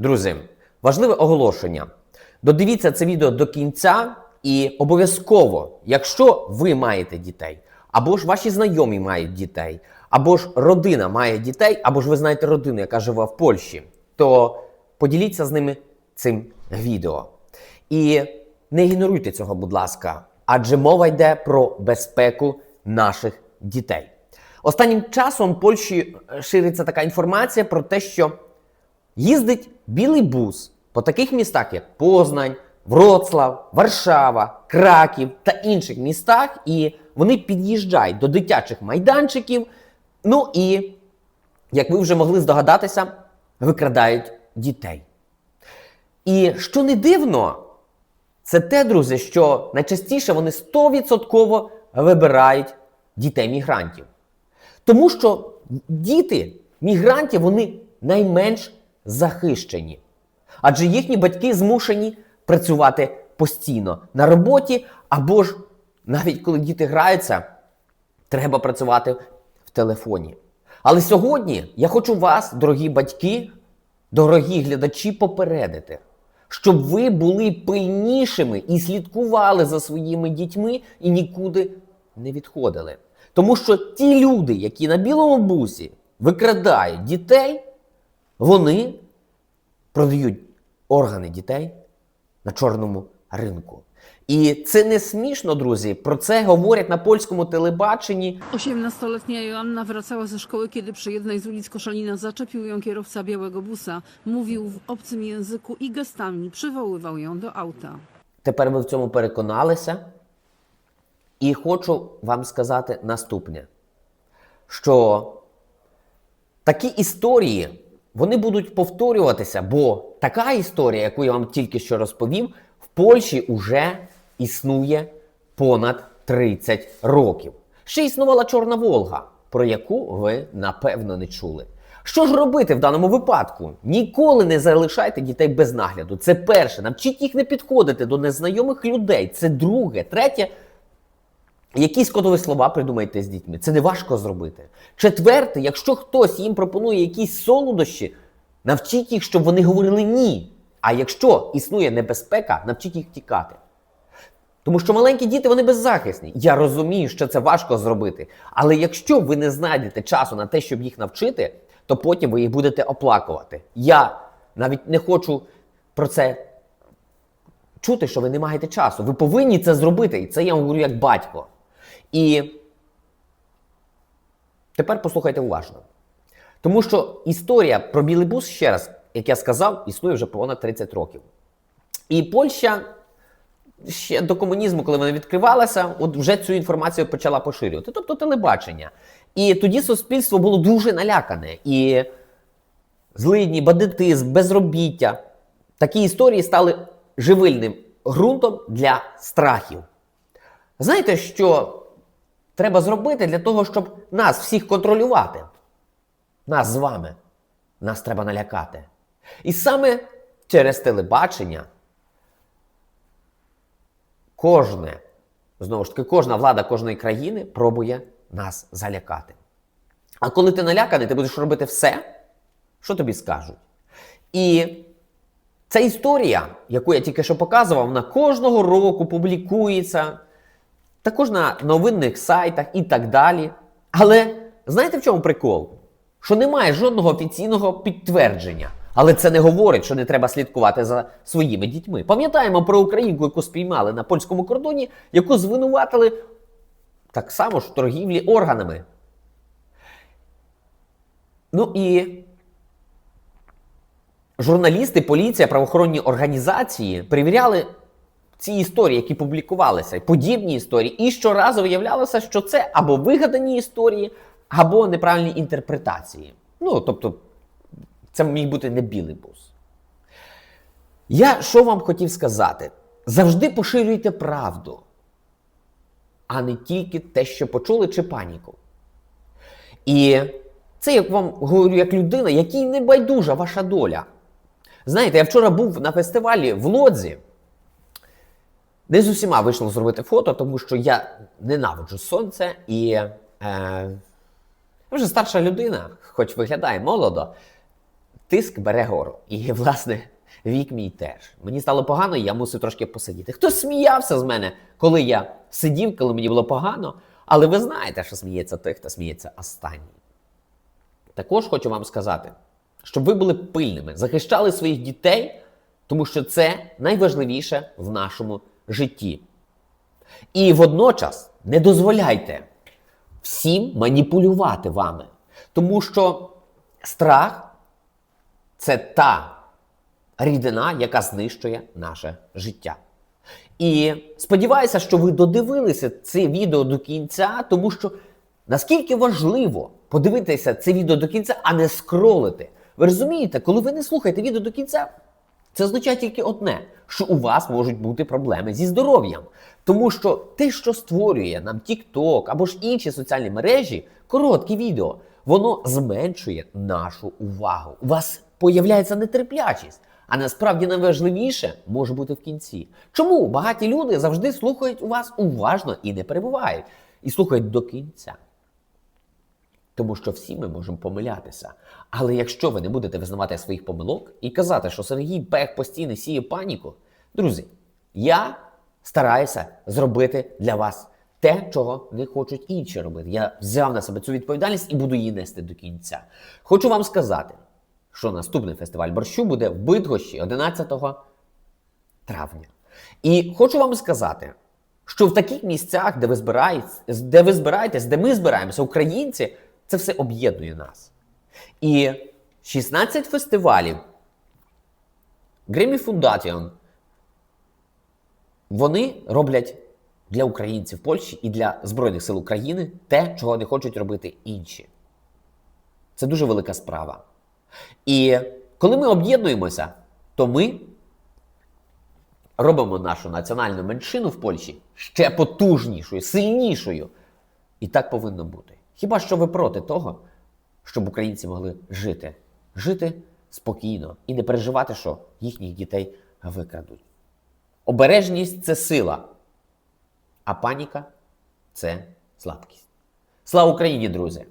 Друзі, важливе оголошення. Додивіться це відео до кінця і обов'язково, якщо ви маєте дітей, або ж ваші знайомі мають дітей, або ж родина має дітей, або ж ви знаєте родину, яка живе в Польщі, то поділіться з ними цим відео. І не ігноруйте цього, будь ласка, адже мова йде про безпеку наших дітей. Останнім часом в Польщі е, шириться така інформація про те, що їздить білий бус по таких містах, як Познань, Вроцлав, Варшава, Краків та інших містах, і вони під'їжджають до дитячих майданчиків. Ну і, як ви вже могли здогадатися, викрадають дітей. І що не дивно, це те, друзі, що найчастіше вони 100% вибирають дітей-мігрантів. Тому що діти мігрантів вони найменш захищені. Адже їхні батьки змушені працювати постійно на роботі, або ж навіть коли діти граються, треба працювати в телефоні. Але сьогодні я хочу вас, дорогі батьки, дорогі глядачі, попередити, щоб ви були пильнішими і слідкували за своїми дітьми і нікуди не відходили. Тому що ті люди, які на білому бусі викрадають дітей, вони продають органи дітей на чорному ринку. І це не смішно, друзі. Про це говорять на польському телебаченні. 18-letnia Joanna wracała ze szkoły, kiedy przy jednej z ulic Koszalina zaczepił ją kierowca białego busa. Mówił w obcym języku i gestami przywoływał ją do auta. Тепер ви в цьому переконалися. І хочу вам сказати наступне: що такі історії вони будуть повторюватися, бо така історія, яку я вам тільки що розповів, в Польщі вже існує понад 30 років. Ще існувала Чорна Волга, про яку ви напевно не чули. Що ж робити в даному випадку? Ніколи не залишайте дітей без нагляду. Це перше. Навчіть їх не підходити до незнайомих людей. Це друге. Третє. Якісь кодові слова придумайте з дітьми. Це не важко зробити. Четверте, якщо хтось їм пропонує якісь солодощі, навчіть їх, щоб вони говорили ні. А якщо існує небезпека, навчіть їх тікати. Тому що маленькі діти вони беззахисні. Я розумію, що це важко зробити. Але якщо ви не знайдете часу на те, щоб їх навчити, то потім ви їх будете оплакувати. Я навіть не хочу про це чути, що ви не маєте часу. Ви повинні це зробити. І це я вам говорю як батько. І тепер послухайте уважно. Тому що історія про білий бус, ще раз, як я сказав, існує вже понад 30 років. І Польща ще до комунізму, коли вона відкривалася, от вже цю інформацію почала поширювати, тобто телебачення. І тоді суспільство було дуже налякане. І злидні, бандитизм, безробіття. Такі історії стали живильним ґрунтом для страхів. Знаєте, що треба зробити для того, щоб нас всіх контролювати? Нас з вами. Нас треба налякати. І саме через телебачення кожне, знову ж таки, кожна влада кожної країни пробує нас залякати. А коли ти наляканий, ти будеш робити все, що тобі скажуть. І ця історія, яку я тільки що показував, вона кожного року публікується, також на новинних сайтах і так далі. Але знаєте в чому прикол? Що немає жодного офіційного підтвердження. Але це не говорить, що не треба слідкувати за своїми дітьми. Пам'ятаємо про українку, яку спіймали на польському кордоні, яку звинуватили так само ж в торгівлі органами. Ну і журналісти, поліція, правоохоронні організації перевіряли ці історії, які публікувалися, подібні історії, і щоразу виявлялося, що це або вигадані історії, або неправильні інтерпретації. Ну, тобто, це міг бути не білий бус. Я що вам хотів сказати? Завжди поширюйте правду, а не тільки те, що почули, чи паніку. І це я вам говорю як людина, якій не байдужа ваша доля. Знаєте, я вчора був на фестивалі в Лодзі. Не з усіма вийшло зробити фото, тому що я ненавиджу сонце і е, вже старша людина, хоч виглядає молодо. тиск бере гору. І, власне, вік мій теж. Мені стало погано, і я мусив трошки посидіти. Хтось сміявся з мене, коли я сидів, коли мені було погано. Але ви знаєте, що сміється той, хто сміється останній. Також хочу вам сказати, щоб ви були пильними, захищали своїх дітей, тому що це найважливіше в нашому. І водночас не дозволяйте всім маніпулювати вами, тому що страх це та рідина, яка знищує наше життя. І сподіваюся, що ви додивилися це відео до кінця, тому що наскільки важливо подивитися це відео до кінця, а не скролити. Ви розумієте, коли ви не слухаєте відео до кінця, це означає тільки одне, що у вас можуть бути проблеми зі здоров'ям. Тому що те, що створює нам TikTok або ж інші соціальні мережі, короткі відео, воно зменшує нашу увагу. У вас появляється нетерплячість. А насправді найважливіше може бути в кінці. Чому багаті люди завжди слухають у вас уважно і не перебувають, і слухають до кінця? Тому що всі ми можемо помилятися. Але якщо ви не будете визнавати своїх помилок і казати, що Сергій Пех постійно сіє паніку, друзі, я стараюся зробити для вас те, чого не хочуть інші робити. Я взяв на себе цю відповідальність і буду її нести до кінця. Хочу вам сказати, що наступний фестиваль борщу буде в Бидгощі 11 травня. І хочу вам сказати, що в таких місцях, де ви збираєтесь, де ви збираєтесь, де ми збираємося, українці, це все об'єднує нас. І 16 фестивалів Grammy Foundation вони роблять для українців Польщі і для Збройних сил України те, чого не хочуть робити інші. Це дуже велика справа. І коли ми об'єднуємося, то ми робимо нашу національну меншину в Польщі ще потужнішою, сильнішою. І так повинно бути. Хіба що ви проти того, щоб українці могли жити, жити спокійно і не переживати, що їхніх дітей викрадуть. Обережність це сила, а паніка це слабкість. Слава Україні, друзі!